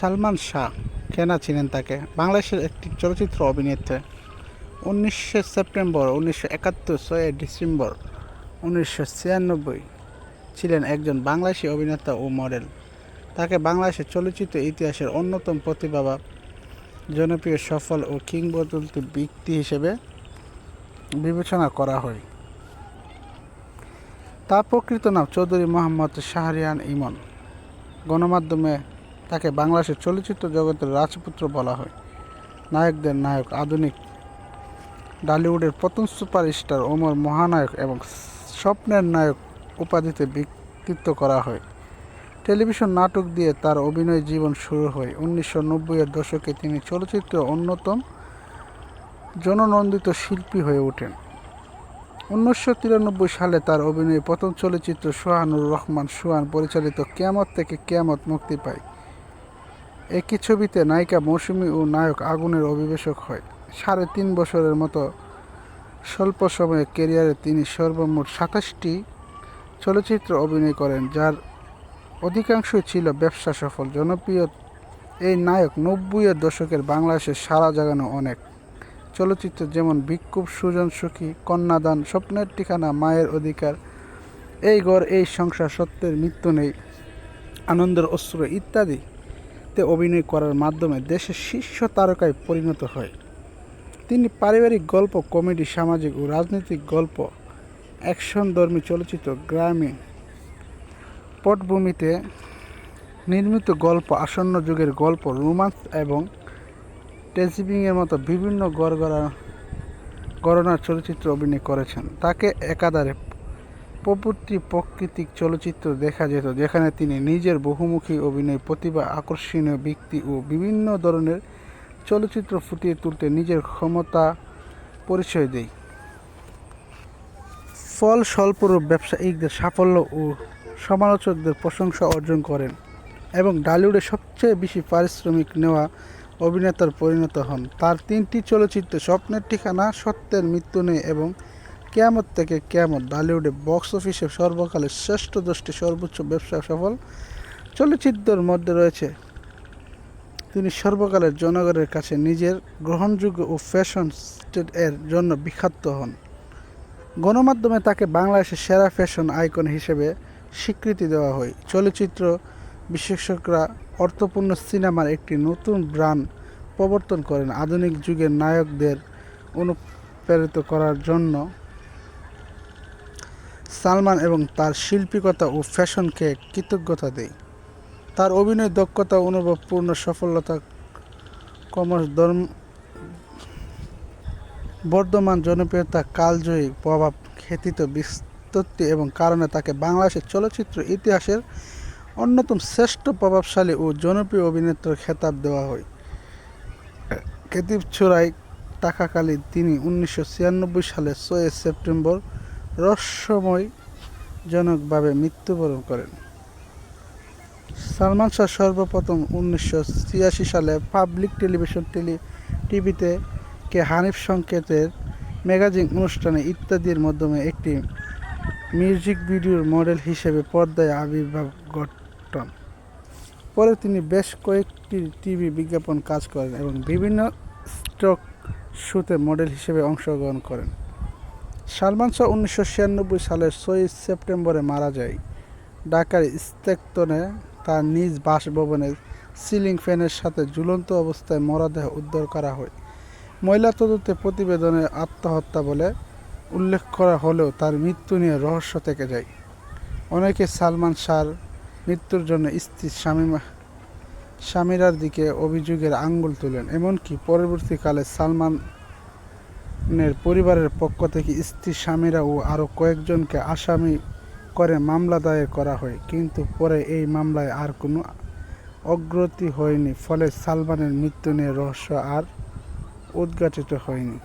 সালমান শাহ, কেনা ছিলেন তাকে। বাংলাদেশের একটি চলচ্চিত্র অভিনেত্রী। উনিশশো সেপ্টেম্বর, উনিশশো একাত্তর ছয় ডিসেম্বর, উনিশশো ছিয়ানব্বই ছিলেন একজন বাংলাদেশি অভিনেতা ও মডেল। তাকে বাংলাদেশের চলচ্চিত্র ইতিহাসের অন্যতম প্রতিভাবান জনপ্রিয়, সফল ও কিংবদন্তি ব্যক্তি হিসেবে বিবেচনা করা হয়। তার প্রকৃত নাম চৌধুরী মোহাম্মদ শাহরিয়ান ইমন। গণমাধ্যমে তাকে বাংলাদেশের চলচ্চিত্র জগতের রাজপুত্র বলা হয়। নায়কদের নায়ক আধুনিক ডালিউডের প্রথম সুপারস্টার ওমর মহানায়ক এবং স্বপ্নের নায়ক উপাধিতে বিকৃত করা হয়। টেলিভিশন নাটক দিয়ে তার অভিনয় জীবন শুরু হয়। উনিশশো নব্বইয়ের দশকে তিনি চলচ্চিত্রের অন্যতম জননন্দিত শিল্পী হয়ে ওঠেন। উনিশশো তিরানব্বই সালে তার অভিনয়ে প্রথম চলচ্চিত্র সোহানুর রহমান সোহান পরিচালিত কেয়ামত থেকে কেয়ামত মুক্তি পায়। একই ছবিতে নায়িকা মৌসুমী ও নায়ক আগুনের অভিবেশক হয়। সাড়ে তিন বছরের মতো স্বল্প সময়ে কেরিয়ারে তিনি সর্বমোট সাতাশটি চলচ্চিত্র অভিনয় করেন, যার অধিকাংশই ছিল ব্যবসা সফল। জনপ্রিয় এই নায়ক নব্বইয়ের দশকের বাংলাদেশের সারা জাগানো অনেক চলচ্চিত্র, যেমন বিক্ষোভ, সুজন সুখী, কন্যাদান, স্বপ্নের ঠিকানা, মায়ের অধিকার, এই ঘর এই সংসার, সত্যের মৃত্যু নেই, আনন্দের অস্ত্র ইত্যাদিতে অভিনয় করার মাধ্যমে দেশের শীর্ষ তারকায় পরিণত হয়। তিনি পারিবারিক গল্প, কমেডি, সামাজিক ও রাজনৈতিক গল্প, অ্যাকশনধর্মী চলচ্চিত্র গ্রামীণ পটভূমিতে নির্মিত গল্প, আসন্ন যুগের গল্প, রোমান্স এবং টেজিবিংয়ের মতো বিভিন্ন গড়গড়া গণনার চলচ্চিত্র অভিনয় করেছেন। তাকে একাধারে প্রভৃতি প্রকৃতিক চলচ্চিত্র দেখা যেত, যেখানে তিনি নিজের বহুমুখী অভিনয়, প্রতিভা, আকর্ষণীয় ব্যক্তি ও বিভিন্ন ধরনের চলচ্চিত্র ফুটিয়ে তুলতে নিজের ক্ষমতা পরিচয় দেয়। ফল, স্বল্পরূপ ব্যবসায়িকদের সাফল্য ও সমালোচকদের প্রশংসা অর্জন করেন এবং ডালিউডে সবচেয়ে বেশি পারিশ্রমিক নেওয়া অভিনেতার পরিণত হন। তার তিনটি চলচ্চিত্র স্বপ্নের ঠিকানা, সত্যের মৃত্যু নেই এবং কেয়ামত থেকে কেয়ামত বলিউডে বক্স অফিসে সর্বকালের শ্রেষ্ঠ দশটি সর্বোচ্চ ব্যবসা সফল চলচ্চিত্রের মধ্যে রয়েছে। তিনি সর্বকালের জনগণের কাছে নিজের গ্রহণযোগ্য ও ফ্যাশন স্টেট এর জন্য বিখ্যাত হন। গণমাধ্যমে তাকে বাংলাদেশের সেরা ফ্যাশন আইকন হিসেবে স্বীকৃতি দেওয়া হয়। চলচ্চিত্র বিশেষজ্ঞরা অর্থপূর্ণ সিনেমার একটি নতুন ব্র্যান্ড প্রবর্তন করেন। আধুনিক যুগের নায়কদের অনুপ্রেরিত করার জন্য সালমান এবং তার শিল্পিকতা ও ফ্যাশনকে কৃতজ্ঞতা দেয়। তার অভিনয় দক্ষতা অনুভবপূর্ণ সফলতা ক্রমশ ধর্ম বর্ধমান জনপ্রিয়তা কালজয়ী প্রভাব খ্যাতিত বিস্তৃতি এবং কারণে তাকে বাংলাদেশের চলচ্চিত্র ইতিহাসের অন্যতম শ্রেষ্ঠ প্রভাবশালী ও জনপ্রিয় অভিনেত্রীর খেতাব দেওয়া হয়। খ্যাতি ছড়ায় টাকাকালীন তিনি উনিশশো ছিয়ানব্বই সালে ছয় সেপ্টেম্বর রহস্যময়জনকভাবে মৃত্যুবরণ করেন। সালমান শাহ সর্বপ্রথম উনিশশো ছিয়াশি সালে পাবলিক টেলিভিশন টেলি টিভিতে কে হানিফ সংকেতের ম্যাগাজিন অনুষ্ঠানে ইত্যাদির মাধ্যমে একটি মিউজিক ভিডিওর মডেল হিসেবে পর্দায় আবির্ভাব ঘটন। পরে তিনি বেশ কয়েকটি টিভি বিজ্ঞাপন কাজ করেন এবং বিভিন্ন স্টক শোতে মডেল হিসেবে অংশগ্রহণ করেন। সালমান শাহ উনিশশো ছিয়ানব্বই সালের ছয় সেপ্টেম্বরে মারা যায়। ঢাকার ইস্তেকতনে তার নিজ বাসভবনে সিলিং ফ্যানের সাথে ঝুলন্ত অবস্থায় মরদেহ উদ্ধার করা হয়। ময়লা তদন্তে প্রতিবেদনে আত্মহত্যা বলে উল্লেখ করা হলেও তার মৃত্যু নিয়ে রহস্য থেকে যায়। অনেকে সালমান শাহর মৃত্যুর জন্য স্ত্রী স্বামী স্বামীরার দিকে অভিযোগের আঙ্গুল তোলেন, এমনকি পরবর্তীকালে সালমানের পরিবারের পক্ষ থেকে স্ত্রী স্বামীরা ও আরও কয়েকজনকে আসামি করে মামলা দায়ের করা হয়। কিন্তু পরে এই মামলায় আর কোনো অগ্রতি হয়নি, ফলে সালমানের মৃত্যু নিয়ে রহস্য আর উদ্ঘাটিত হয়নি।